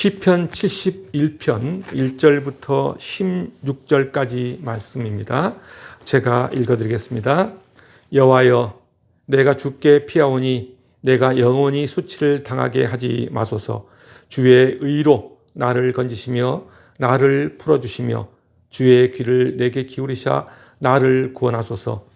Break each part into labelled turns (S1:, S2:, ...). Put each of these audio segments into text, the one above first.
S1: 시편 71편 1절부터 16절까지 말씀입니다. 제가 읽어 드리겠습니다. 여호와여 내가 주께 피하오니 내가 영원히 수치를 당하게 하지 마소서. 주의 의로 나를 건지시며 나를 풀어 주시며 주의 귀를 내게 기울이사 나를 구원하소서.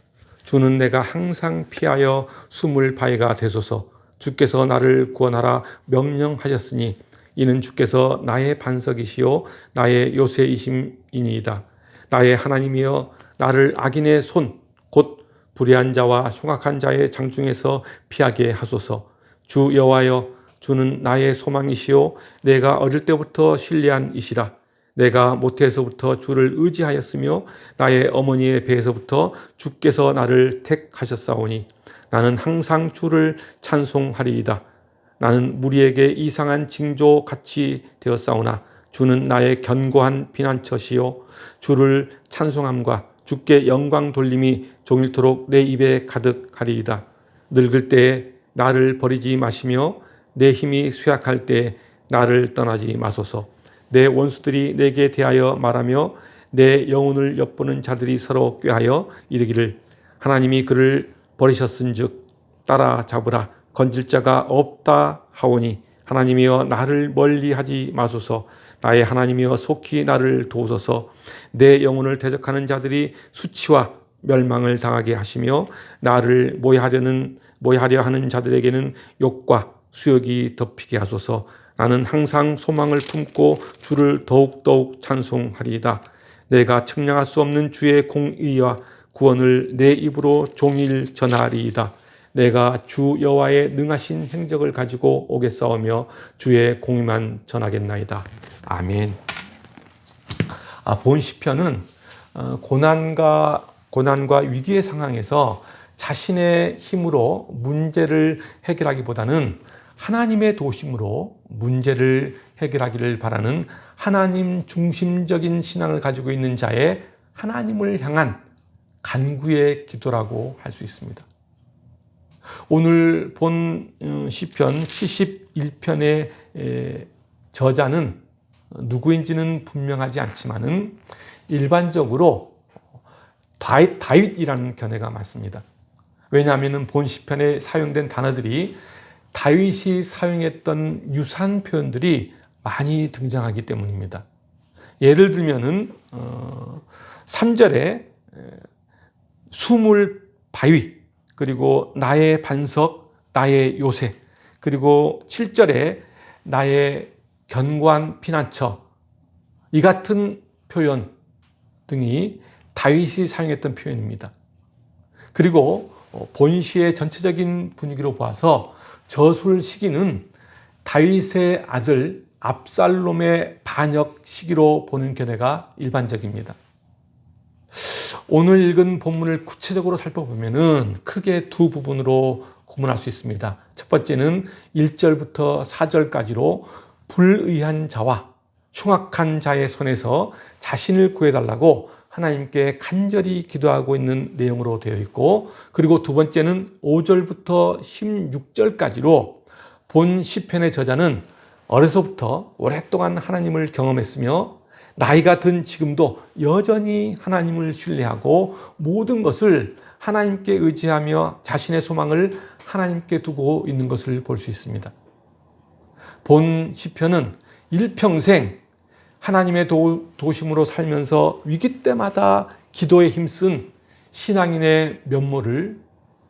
S1: 주는 내가 항상 피하여 숨을 바위가 되소서. 주께서 나를 구원하라 명령하셨으니 이는 주께서 나의 반석이시요 나의 요새이심이니이다. 나의 하나님이여 나를 악인의 손 곧 불의한 자와 흉악한 자의 장중에서 피하게 하소서. 주 여호와여 주는 나의 소망이시요 내가 어릴 때부터 신뢰한 이시라. 내가 모태에서부터 주를 의지하였으며 나의 어머니의 배에서부터 주께서 나를 택하셨사오니 나는 항상 주를 찬송하리이다. 나는 무리에게 이상한 징조 같이 되었사오나 주는 나의 견고한 피난처시요 주를 찬송함과 주께 영광 돌림이 종일토록 내 입에 가득하리이다. 늙을 때에 나를 버리지 마시며 내 힘이 쇠약할 때에 나를 떠나지 마소서. 내 원수들이 내게 대하여 말하며 내 영혼을 엿보는 자들이 서로 꾀하여 이르기를 하나님이 그를 버리셨은즉 따라 잡으라 건질 자가 없다 하오니 하나님이여 나를 멀리하지 마소서. 나의 하나님이여 속히 나를 도우소서. 내 영혼을 대적하는 자들이 수치와 멸망을 당하게 하시며 나를 모해하려는 모해하려 하는 자들에게는 욕과 수욕이 덮이게 하소서. 나는 항상 소망을 품고 주를 더욱더욱 찬송하리이다. 내가 측량할 수 없는 주의 공의와 구원을 내 입으로 종일 전하리이다 내가 주 여호와의 능하신 행적을 가지고 오겠사오며 주의 공의만 전하겠나이다. 아멘. 아, 본 시편은 어, 고난과 고난과 위기의 상황에서 자신의 힘으로 문제를 해결하기보다는 하나님의 도심으로 문제를 해결하기를 바라는 하나님 중심적인 신앙을 가지고 있는 자의 하나님을 향한 간구의 기도라고 할 수 있습니다. 오늘 본 어, 시편 71편의 저자는 누구인지는 분명하지 않지만은 일반적으로 다윗, 다윗이라는 견해가 많습니다. 왜냐하면 본 시편에 사용된 단어들이 다윗이 사용했던 유사한 표현들이 많이 등장하기 때문입니다. 예를 들면은 어, 3절에 수물 바위 그리고 나의 반석, 나의 요새, 그리고 7절에 나의 견고한 피난처, 이 같은 표현 등이 다윗이 사용했던 표현입니다. 그리고 본시의 전체적인 분위기로 보아서 저술 시기는 다윗의 아들 압살롬의 반역 시기로 보는 견해가 일반적입니다. 오늘 읽은 본문을 구체적으로 살펴보면은 크게 두 부분으로 구분할 수 있습니다. 첫 번째는 1절부터 4절까지로 불의한 자와 흉악한 자의 손에서 자신을 구해달라고 하나님께 간절히 기도하고 있는 내용으로 되어 있고, 그리고 두 번째는 5절부터 16절까지로 본 시편의 저자는 어려서부터 오랫동안 하나님을 경험했으며 나이가 든 지금도 여전히 하나님을 신뢰하고 모든 것을 하나님께 의지하며 자신의 소망을 하나님께 두고 있는 것을 볼 수 있습니다. 본 시편은 일평생 하나님의 도, 도심으로 살면서 위기 때마다 기도에 힘쓴 신앙인의 면모를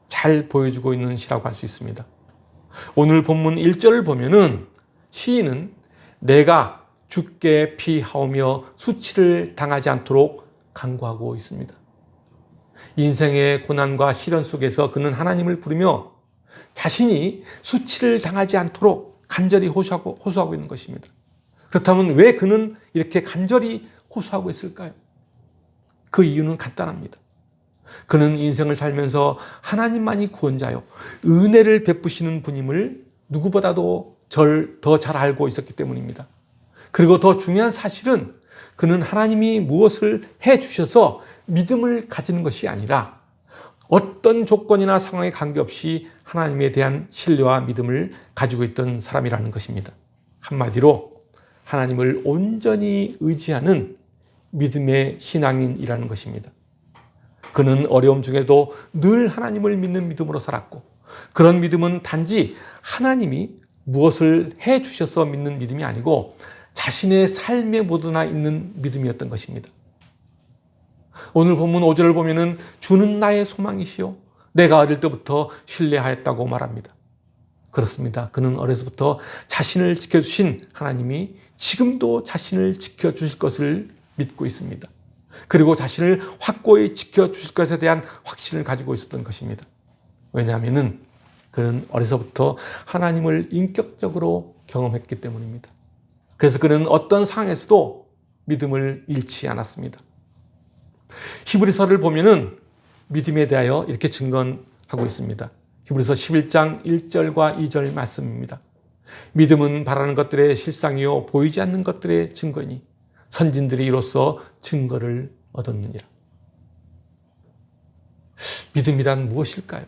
S1: 잘 보여주고 있는 시라고 할 수 있습니다. 오늘 본문 1절을 보면은 시인은 내가 죽게 피하오며 수치를 당하지 않도록 간구하고 있습니다. 인생의 고난과 시련 속에서 그는 하나님을 부르며 자신이 수치를 당하지 않도록 간절히 호소하고, 호소하고 있는 것입니다. 그렇다면 왜 그는 이렇게 간절히 호소하고 있을까요? 그 이유는 간단합니다. 그는 인생을 살면서 하나님만이 구원자요. 은혜를 베푸시는 분임을 누구보다도 더잘 알고 있었기 때문입니다. 그리고 더 중요한 사실은 그는 하나님이 무엇을 해 주셔서 믿음을 가지는 것이 아니라 어떤 조건이나 상황에 관계없이 하나님에 대한 신뢰와 믿음을 가지고 있던 사람이라는 것입니다. 한마디로 하나님을 온전히 의지하는 믿음의 신앙인이라는 것입니다. 그는 어려움 중에도 늘 하나님을 믿는 믿음으로 살았고 그런 믿음은 단지 하나님이 무엇을 해 주셔서 믿는 믿음이 아니고 자신의 삶에 묻어나 있는 믿음이었던 것입니다. 오늘 본문 5절을 보면은 주는 나의 소망이시요 내가 어릴 때부터 신뢰하였다고 말합니다. 그렇습니다. 그는 어려서부터 자신을 지켜주신 하나님이 지금도 자신을 지켜주실 것을 믿고 있습니다. 그리고 자신을 확고히 지켜주실 것에 대한 확신을 가지고 있었던 것입니다. 왜냐하면 그는 어려서부터 하나님을 인격적으로 경험했기 때문입니다. 그래서 그는 어떤 상황에서도 믿음을 잃지 않았습니다. 히브리서를 보면은 믿음에 대하여 이렇게 증언하고 있습니다. 히브리서 11장 1절과 2절 말씀입니다. 믿음은 바라는 것들의 실상이요 보이지 않는 것들의 증거니 선진들이 이로써 증거를 얻었느니라. 믿음이란 무엇일까요?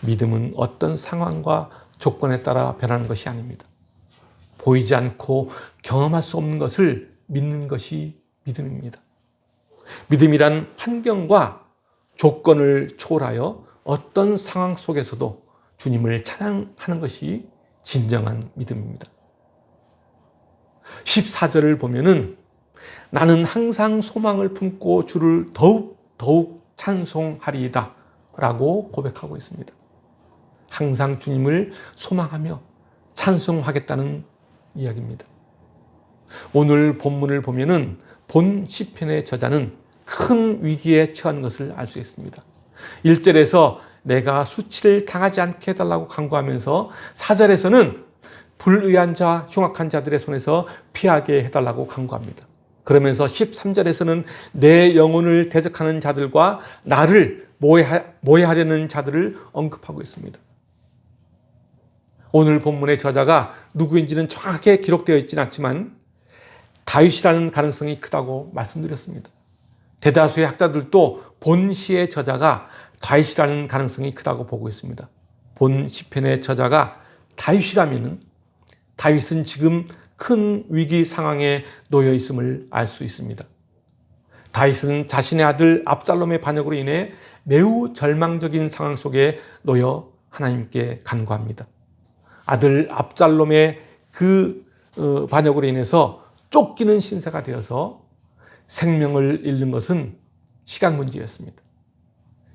S1: 믿음은 어떤 상황과 조건에 따라 변하는 것이 아닙니다. 보이지 않고 경험할 수 없는 것을 믿는 것이 믿음입니다. 믿음이란 환경과 조건을 초월하여 어떤 상황 속에서도 주님을 찬양하는 것이 진정한 믿음입니다. 14절을 보면은 나는 항상 소망을 품고 주를 더욱 더욱 찬송하리이다 라고 고백하고 있습니다. 항상 주님을 소망하며 찬송하겠다는 이야기입니다. 오늘 본문을 보면은 본 시편의 저자는 큰 위기에 처한 것을 알 수 있습니다. 1절에서 내가 수치를 당하지 않게 해달라고 강구하면서 4절에서는 불의한 자, 흉악한 자들의 손에서 피하게 해달라고 강구합니다. 그러면서 13절에서는 내 영혼을 대적하는 자들과 나를 모해하려는 자들을 언급하고 있습니다. 오늘 본문의 저자가 누구인지는 정확하게 기록되어 있지는 않지만 다윗이라는 가능성이 크다고 말씀드렸습니다. 대다수의 학자들도 본 시의 저자가 다윗이라는 가능성이 크다고 보고 있습니다. 본 시편의 저자가 다윗이라면 다윗은 지금 큰 위기 상황에 놓여 있음을 알 수 있습니다. 다윗은 자신의 아들 압살롬의 반역으로 인해 매우 절망적인 상황 속에 놓여 하나님께 간구합니다. 아들 압살롬의 그 어, 반역으로 인해서 쫓기는 신세가 되어서 생명을 잃는 것은 시간 문제였습니다.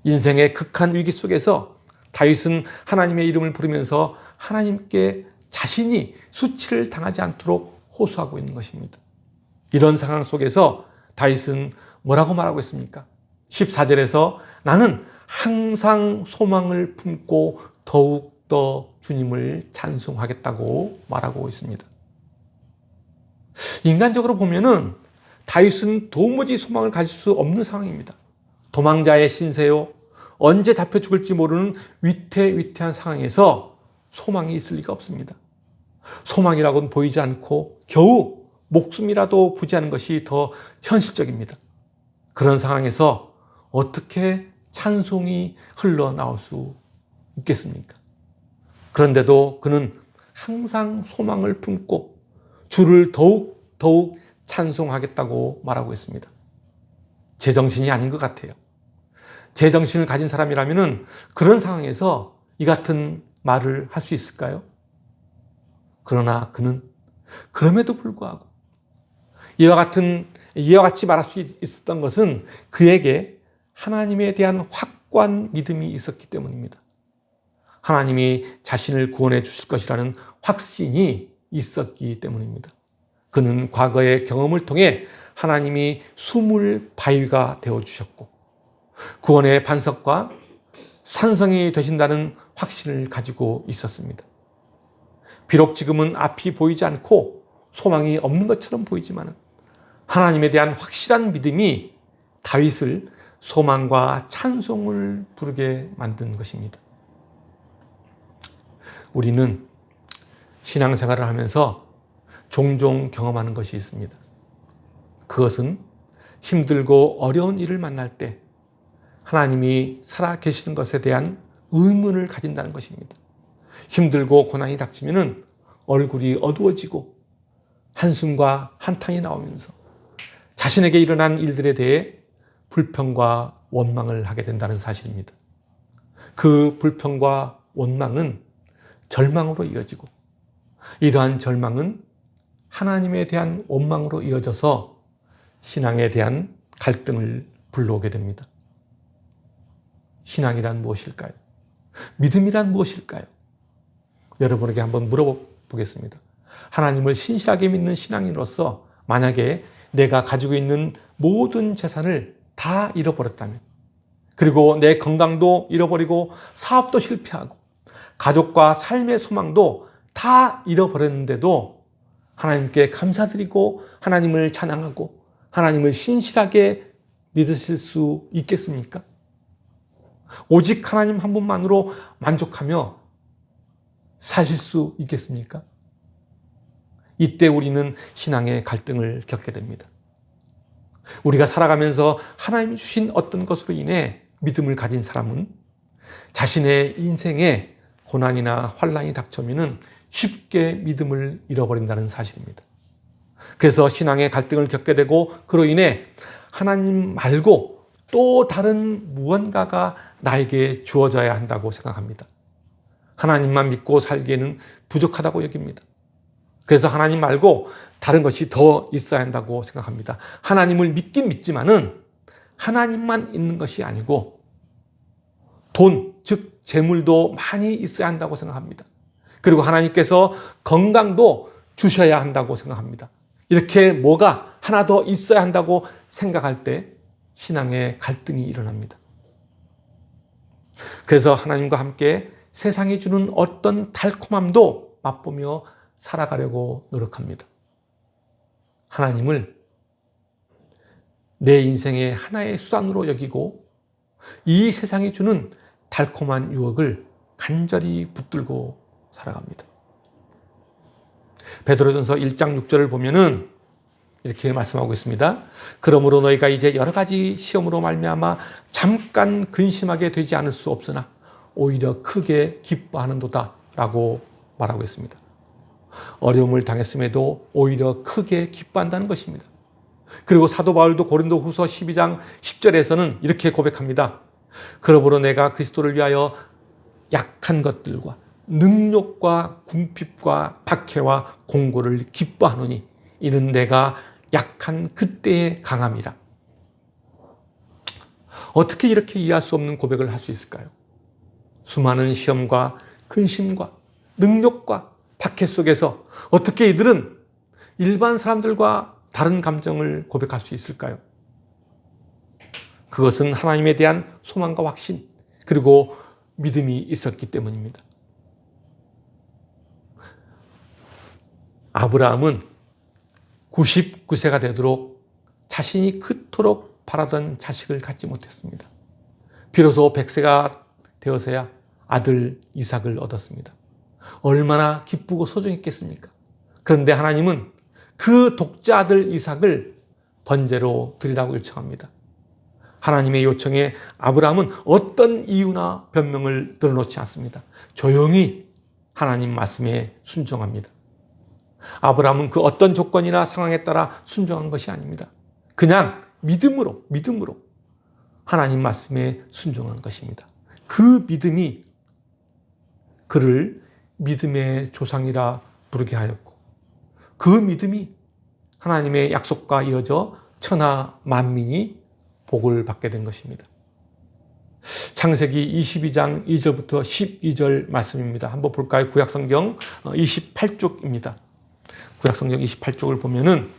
S1: 인생의 극한 위기 속에서 다윗은 하나님의 이름을 부르면서 하나님께 자신이 수치를 당하지 않도록 호소하고 있는 것입니다. 이런 상황 속에서 다윗은 뭐라고 말하고 있습니까? 14절에서 나는 항상 소망을 품고 더욱더 주님을 찬송하겠다고 말하고 있습니다. 인간적으로 보면은 다윗은 도무지 소망을 가질 수 없는 상황입니다. 도망자의 신세요. 언제 잡혀 죽을지 모르는 위태위태한 상황에서 소망이 있을 리가 없습니다. 소망이라고는 보이지 않고 겨우 목숨이라도 부지하는 것이 더 현실적입니다. 그런 상황에서 어떻게 찬송이 흘러나올 수 있겠습니까? 그런데도 그는 항상 소망을 품고 주를 더욱 더욱 찬송하겠다고 말하고 있습니다. 제정신이 아닌 것 같아요. 제정신을 가진 사람이라면 그런 상황에서 이 같은 말을 할 수 있을까요? 그러나 그는 그럼에도 불구하고 이와 같은 이와 같이 말할 수 있었던 것은 그에게 하나님에 대한 확고한 믿음이 있었기 때문입니다. 하나님이 자신을 구원해 주실 것이라는 확신이 있었기 때문입니다. 그는 과거의 경험을 통해 하나님이 숨을 바위가 되어 주셨고 구원의 반석과 산성이 되신다는 확신을 가지고 있었습니다. 비록 지금은 앞이 보이지 않고 소망이 없는 것처럼 보이지만 하나님에 대한 확실한 믿음이 다윗을 소망과 찬송을 부르게 만든 것입니다. 우리는 신앙생활을 하면서 종종 경험하는 것이 있습니다. 그것은 힘들고 어려운 일을 만날 때 하나님이 살아 계시는 것에 대한 의문을 가진다는 것입니다. 힘들고 고난이 닥치면은 얼굴이 어두워지고 한숨과 한탄이 나오면서 자신에게 일어난 일들에 대해 불평과 원망을 하게 된다는 사실입니다. 그 불평과 원망은 절망으로 이어지고 이러한 절망은 하나님에 대한 원망으로 이어져서 신앙에 대한 갈등을 불러오게 됩니다. 신앙이란 무엇일까요? 믿음이란 무엇일까요? 여러분에게 한번 물어보겠습니다. 하나님을 신실하게 믿는 신앙인으로서 만약에 내가 가지고 있는 모든 재산을 다 잃어버렸다면, 그리고 내 건강도 잃어버리고 사업도 실패하고 가족과 삶의 소망도 다 잃어버렸는데도 하나님께 감사드리고 하나님을 찬양하고 하나님을 신실하게 믿으실 수 있겠습니까? 오직 하나님 한 분만으로 만족하며 사실 수 있겠습니까? 이때 우리는 신앙의 갈등을 겪게 됩니다. 우리가 살아가면서 하나님 주신 어떤 것으로 인해 믿음을 가진 사람은 자신의 인생에 고난이나 환란이 닥쳐오면 쉽게 믿음을 잃어버린다는 사실입니다. 그래서 신앙의 갈등을 겪게 되고 그로 인해 하나님 말고 또 다른 무언가가 나에게 주어져야 한다고 생각합니다. 하나님만 믿고 살기에는 부족하다고 여깁니다. 그래서 하나님 말고 다른 것이 더 있어야 한다고 생각합니다. 하나님을 믿긴 믿지만은 하나님만 있는 것이 아니고 돈, 즉 재물도 많이 있어야 한다고 생각합니다. 그리고 하나님께서 건강도 주셔야 한다고 생각합니다. 이렇게 뭐가 하나 더 있어야 한다고 생각할 때 신앙의 갈등이 일어납니다. 그래서 하나님과 함께 세상이 주는 어떤 달콤함도 맛보며 살아가려고 노력합니다. 하나님을 내 인생의 하나의 수단으로 여기고 이 세상이 주는 달콤한 유혹을 간절히 붙들고 살아갑니다. 베드로전서 1장 6절을 보면은 이렇게 말씀하고 있습니다. 그러므로 너희가 이제 여러 가지 시험으로 말미암아 잠깐 근심하게 되지 않을 수 없으나 오히려 크게 기뻐하는도다라고 말하고 있습니다. 어려움을 당했음에도 오히려 크게 기뻐한다는 것입니다. 그리고 사도 바울도 고린도 후서 12장 10절에서는 이렇게 고백합니다. 그러므로 내가 그리스도를 위하여 약한 것들과 능력과 궁핍과 박해와 공고를 기뻐하노니 이는 내가 약한 그때의 강함이라. 어떻게 이렇게 이해할 수 없는 고백을 할 수 있을까요? 수많은 시험과 근심과 능력과 박해 속에서 어떻게 이들은 일반 사람들과 다른 감정을 고백할 수 있을까요? 그것은 하나님에 대한 소망과 확신, 그리고 믿음이 있었기 때문입니다. 아브라함은 99세가 되도록 자신이 그토록 바라던 자식을 갖지 못했습니다. 비로소 100세가 되어서야 아들 이삭을 얻었습니다. 얼마나 기쁘고 소중했겠습니까? 그런데 하나님은 그 독자 아들 이삭을 번제로 드리라고 요청합니다. 하나님의 요청에 아브라함은 어떤 이유나 변명을 늘어놓지 않습니다. 조용히 하나님 말씀에 순종합니다. 아브라함은 그 어떤 조건이나 상황에 따라 순종한 것이 아닙니다. 그냥 믿음으로, 믿음으로 하나님 말씀에 순종한 것입니다. 그 믿음이 그를 믿음의 조상이라 부르게 하였고, 그 믿음이 하나님의 약속과 이어져 천하 만민이 복을 받게 된 것입니다. 창세기 22장 2절부터 12절 말씀입니다. 한번 볼까요? 구약성경 28쪽입니다. 구약성경 28쪽을 보면은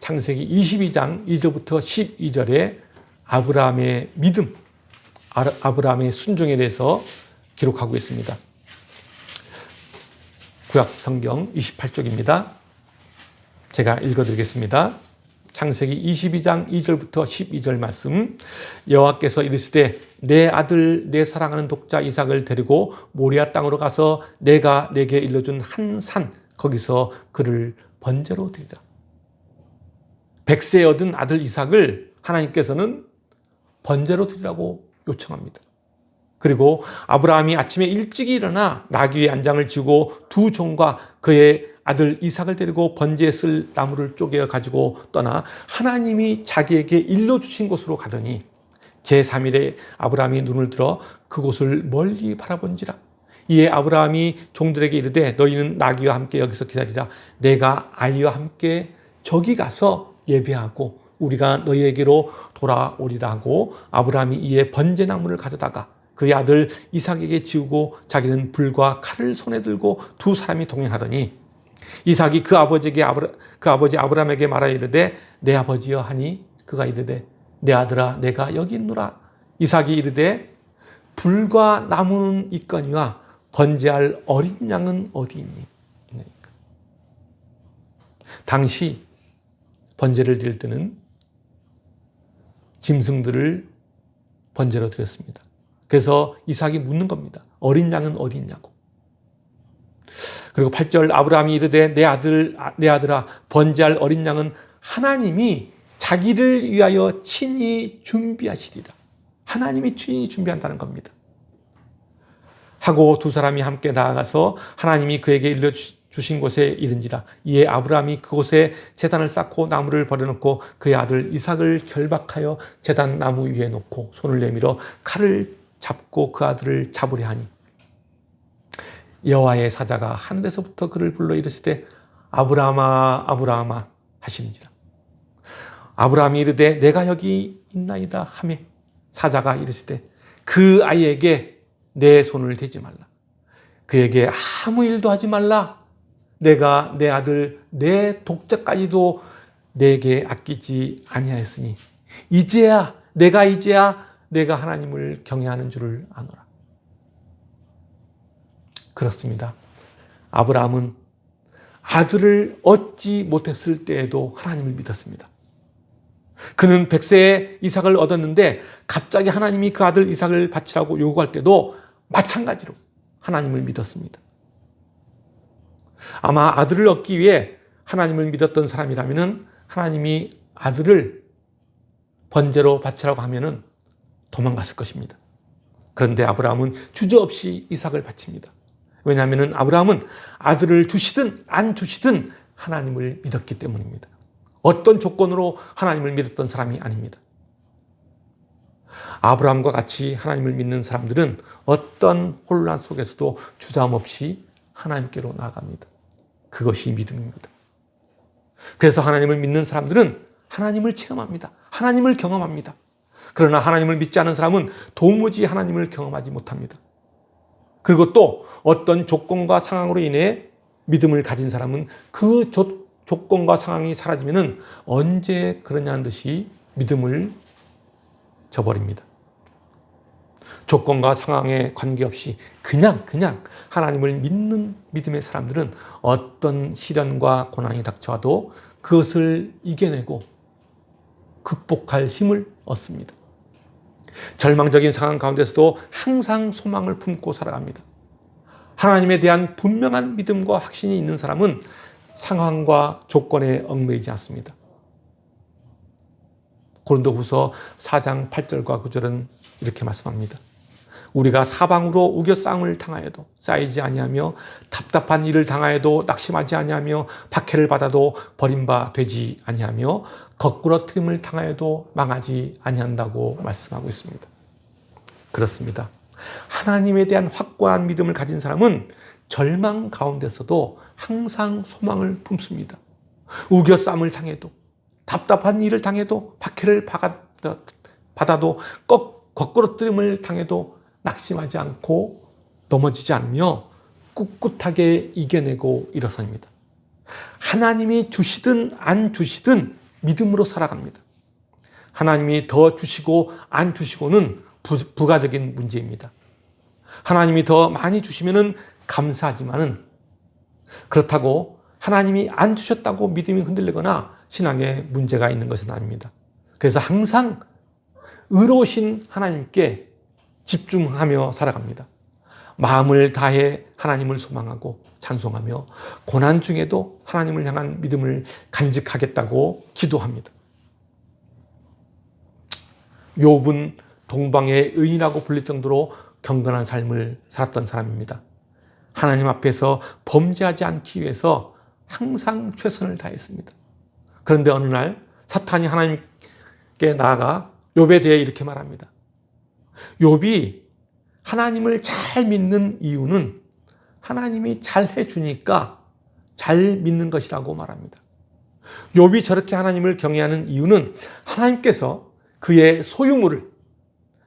S1: 창세기 22장 2절부터 12절에 아브라함의 믿음, 아브라함의 순종에 대해서 기록하고 있습니다. 구약 성경 28쪽입니다. 제가 읽어드리겠습니다. 창세기 22장 2절부터 12절 말씀 여호와께서 이르시되 내 아들 내 사랑하는 독자 이삭을 데리고 모리아 땅으로 가서 내가 내게 일러준 한 산 거기서 그를 번제로 드리라. 백세 얻은 아들 이삭을 하나님께서는 번제로 드리라고 요청합니다. 그리고 아브라함이 아침에 일찍 일어나 나귀의 안장을 지고 두 종과 그의 아들 이삭을 데리고 번제에 쓸 나무를 쪼개 가지고 떠나 하나님이 자기에게 일러 주신 곳으로 가더니 제3일에 아브라함이 눈을 들어 그곳을 멀리 바라본지라. 이에 아브라함이 종들에게 이르되 너희는 나귀와 함께 여기서 기다리라. 내가 아이와 함께 저기 가서 예배하고 우리가 너희에게로 돌아오리라 하고 아브라함이 이에 번제나무를 가져다가 그의 아들 이삭에게 지우고 자기는 불과 칼을 손에 들고 두 사람이 동행하더니 이삭이 그 아버지에게 아브라, 그 아버지 아브라함에게 말하 이르되 내 아버지여 하니 그가 이르되 내 아들아 내가 여기 있노라 이삭이 이르되 불과 나무는 있거니와 번제할 어린 양은 어디 있니? 당시 번제를 드릴 때는 짐승들을 번제로 드렸습니다. 그래서 이삭이 묻는 겁니다. 어린 양은 어디 있냐고. 그리고 8절 아브라함이 이르되 내 아들 내 아들아 번제할 어린 양은 하나님이 자기를 위하여 친히 준비하시리라. 하나님이 친히 준비한다는 겁니다. 하고 두 사람이 함께 나아가서 하나님이 그에게 일러 주신 곳에 이른지라 이에 아브라함이 그곳에 제단을 쌓고 나무를 버려놓고 그의 아들 이삭을 결박하여 제단 나무 위에 놓고 손을 내밀어 칼을 잡고 그 아들을 잡으려 하니 여호와의 사자가 하늘에서부터 그를 불러 이르시되 아브라함아 아브라함아 하시는지라. 아브라함이 이르되 내가 여기 있나이다 하매 사자가 이르시되 그 아이에게 내 손을 대지 말라. 그에게 아무 일도 하지 말라. 내가 내 아들 내 독자까지도 내게 아끼지 아니하였으니 이제야 내가 이제야 내가 하나님을 경외하는 줄을 아노라. 그렇습니다. 아브라함은 아들을 얻지 못했을 때에도 하나님을 믿었습니다. 그는 백세의 이삭을 얻었는데 갑자기 하나님이 그 아들 이삭을 바치라고 요구할 때도 마찬가지로 하나님을 믿었습니다. 아마 아들을 얻기 위해 하나님을 믿었던 사람이라면 하나님이 아들을 번제로 바치라고 하면은 도망갔을 것입니다. 그런데 아브라함은 주저없이 이삭을 바칩니다. 왜냐하면 아브라함은 아들을 주시든 안 주시든 하나님을 믿었기 때문입니다. 어떤 조건으로 하나님을 믿었던 사람이 아닙니다. 아브라함과 같이 하나님을 믿는 사람들은 어떤 혼란 속에서도 주담 없이 하나님께로 나아갑니다. 그것이 믿음입니다. 그래서 하나님을 믿는 사람들은 하나님을 체험합니다. 하나님을 경험합니다. 그러나 하나님을 믿지 않은 사람은 도무지 하나님을 경험하지 못합니다. 그리고 또 어떤 조건과 상황으로 인해 믿음을 가진 사람은 그 조, 조건과 상황이 사라지면 언제 그러냐는 듯이 믿음을 저버립니다. 조건과 상황에 관계없이 그냥 그냥 하나님을 믿는 믿음의 사람들은 어떤 시련과 고난이 닥쳐와도 그것을 이겨내고 극복할 힘을 얻습니다. 절망적인 상황 가운데서도 항상 소망을 품고 살아갑니다. 하나님에 대한 분명한 믿음과 확신이 있는 사람은 상황과 조건에 얽매이지 않습니다. 고린도 후서 4장 8절과 9절은 이렇게 말씀합니다. 우리가 사방으로 우겨 싸움을 당하여도 쌓이지 아니하며 답답한 일을 당하여도 낙심하지 아니하며 박해를 받아도 버림바 되지 아니하며 거꾸로 트림을 당하여도 망하지 아니한다고 말씀하고 있습니다. 그렇습니다. 하나님에 대한 확고한 믿음을 가진 사람은 절망 가운데서도 항상 소망을 품습니다. 우겨 싸움을 당해도 답답한 일을 당해도 박해를 받아도 거꾸로 뜨림을 당해도 낙심하지 않고 넘어지지 않으며 꿋꿋하게 이겨내고 일어섭니다. 하나님이 주시든 안 주시든 믿음으로 살아갑니다. 하나님이 더 주시고 안 주시고는 부, 가적인 문제입니다. 하나님이 더 많이 주시면은 감사하지만은 그렇다고 하나님이 안 주셨다고 믿음이 흔들리거나 신앙에 문제가 있는 것은 아닙니다. 그래서 항상 의로우신 하나님께 집중하며 살아갑니다. 마음을 다해 하나님을 소망하고 찬송하며 고난 중에도 하나님을 향한 믿음을 간직하겠다고 기도합니다. 욥은 동방의 의인이라고 불릴 정도로 경건한 삶을 살았던 사람입니다. 하나님 앞에서 범죄하지 않기 위해서 항상 최선을 다했습니다. 그런데 어느 날 사탄이 하나님께 나아가 욥에 대해 이렇게 말합니다. 욥이 하나님을 잘 믿는 이유는 하나님이 잘 해주니까 잘 믿는 것이라고 말합니다. 욥이 저렇게 하나님을 경외하는 이유는 하나님께서 그의 소유물을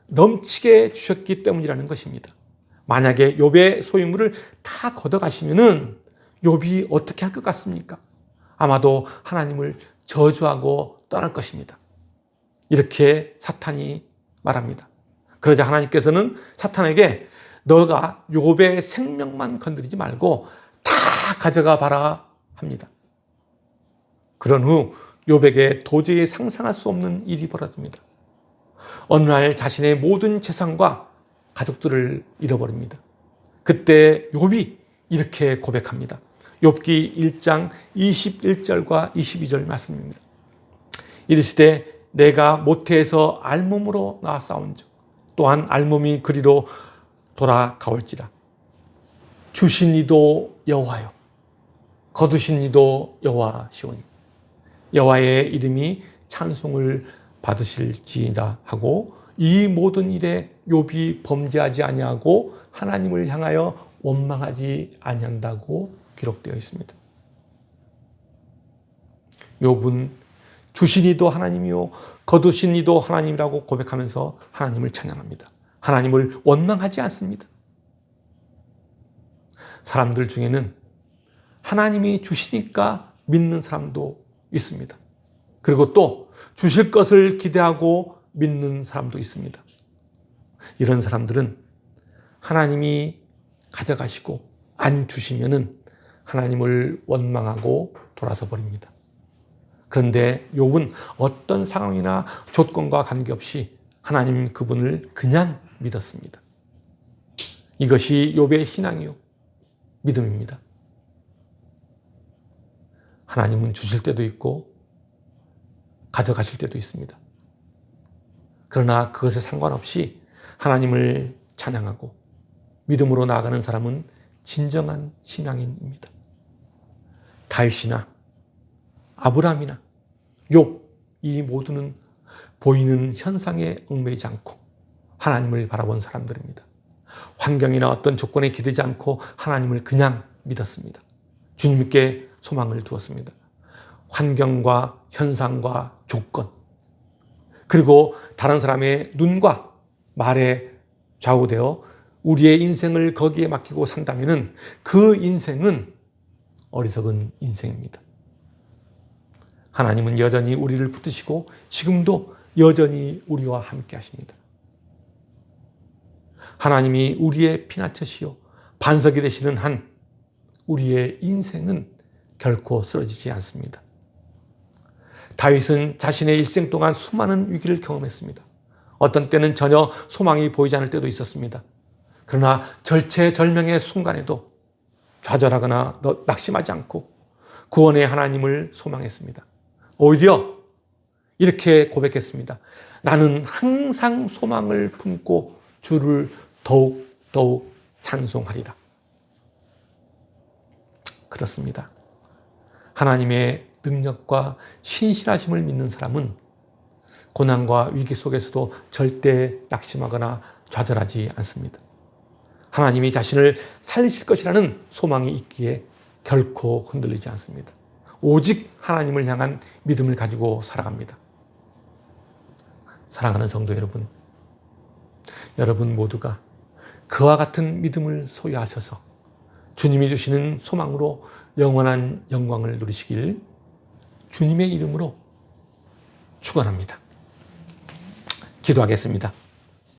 S1: 넘치게 주셨기 때문이라는 것입니다. 만약에 욥의 소유물을 다 걷어가시면은 욥이 어떻게 할 것 같습니까? 아마도 하나님을 저주하고 떠날 것입니다. 이렇게 사탄이 말합니다. 그러자 하나님께서는 사탄에게 너가 욥의 생명만 건드리지 말고 다 가져가 봐라 합니다. 그런 후 욥에게 도저히 상상할 수 없는 일이 벌어집니다. 어느 날 자신의 모든 재산과 가족들을 잃어버립니다. 그때 욥이 이렇게 고백합니다. 욥기 1장 21절과 22절 말씀입니다. 이르시되 내가 모태에서 알몸으로 나왔사온즉 또한 알몸이 그리로 돌아가올지라. 주신 이도 여호와요. 거두신 이도 여호와시오니. 여호와의 이름이 찬송을 받으실지이다 하고 이 모든 일에 욥이 범죄하지 아니하고 하나님을 향하여 원망하지 아니한다고 기록되어 있습니다. 욥은 주신 이도 하나님이요 거두신 이도 하나님이라고 고백하면서 하나님을 찬양합니다. 하나님을 원망하지 않습니다. 사람들 중에는 하나님이 주시니까 믿는 사람도 있습니다. 그리고 또 주실 것을 기대하고 믿는 사람도 있습니다. 이런 사람들은 하나님이 가져가시고 안 주시면은 하나님을 원망하고 돌아서 버립니다. 그런데 욥은 어떤 상황이나 조건과 관계없이 하나님 그분을 그냥 믿었습니다. 이것이 욥의 신앙이요 믿음입니다. 하나님은 주실 때도 있고 가져가실 때도 있습니다. 그러나 그것에 상관없이 하나님을 찬양하고 믿음으로 나아가는 사람은 진정한 신앙인입니다. 다윗이나 아브라함이나 욥 이 모두는 보이는 현상에 얽매이지 않고 하나님을 바라본 사람들입니다. 환경이나 어떤 조건에 기대지 않고 하나님을 그냥 믿었습니다. 주님께 소망을 두었습니다. 환경과 현상과 조건, 그리고 다른 사람의 눈과 말에 좌우되어 우리의 인생을 거기에 맡기고 산다면 그 인생은 어리석은 인생입니다. 하나님은 여전히 우리를 붙드시고 지금도 여전히 우리와 함께 하십니다. 하나님이 우리의 피난처시요 반석이 되시는 한 우리의 인생은 결코 쓰러지지 않습니다. 다윗은 자신의 일생 동안 수많은 위기를 경험했습니다. 어떤 때는 전혀 소망이 보이지 않을 때도 있었습니다. 그러나 절체절명의 순간에도 좌절하거나 낙심하지 않고 구원의 하나님을 소망했습니다. 오히려 이렇게 고백했습니다. 나는 항상 소망을 품고 주를 더욱 더욱 찬송하리라. 그렇습니다. 하나님의 능력과 신실하심을 믿는 사람은 고난과 위기 속에서도 절대 낙심하거나 좌절하지 않습니다. 하나님이 자신을 살리실 것이라는 소망이 있기에 결코 흔들리지 않습니다. 오직 하나님을 향한 믿음을 가지고 살아갑니다. 사랑하는 성도 여러분, 여러분 모두가 그와 같은 믿음을 소유하셔서 주님이 주시는 소망으로 영원한 영광을 누리시길 주님의 이름으로 축원합니다. 기도하겠습니다.